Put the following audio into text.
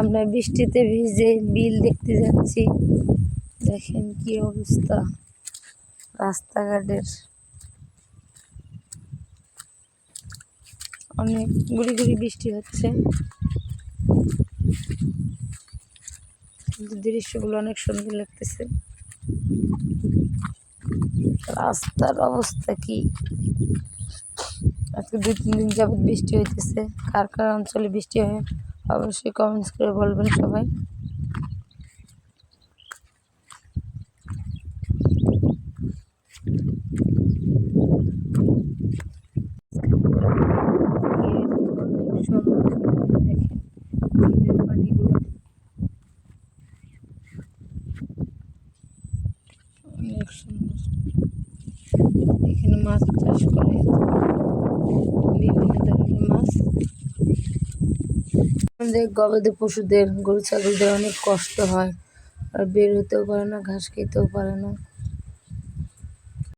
আমরা বৃষ্টিতে ভিজে বিল দেখতে যাচ্ছি। দেখেন কি অবস্থা। রাস্তাঘাটের অনেক গুড়ি গুড়ি বৃষ্টি হচ্ছে। দৃশ্যগুলো অনেক সুন্দর লাগতেছে। রাস্তার অবস্থা কি? আজকে দুই তিন দিন যাবত বৃষ্টি হইতেছে। কার কার অঞ্চলে বৃষ্টি হয়? অবশ্যই কমেন্টস করে বলবেন সবাই। অনেক সুন্দর। এখানে মাছ চাষ করে। আমাদের গবাদি পশুদের, গরু, ছাগলদের অনেক কষ্ট হয়। আর বের হতেও পারে না, ঘাস খেতেও পারে না।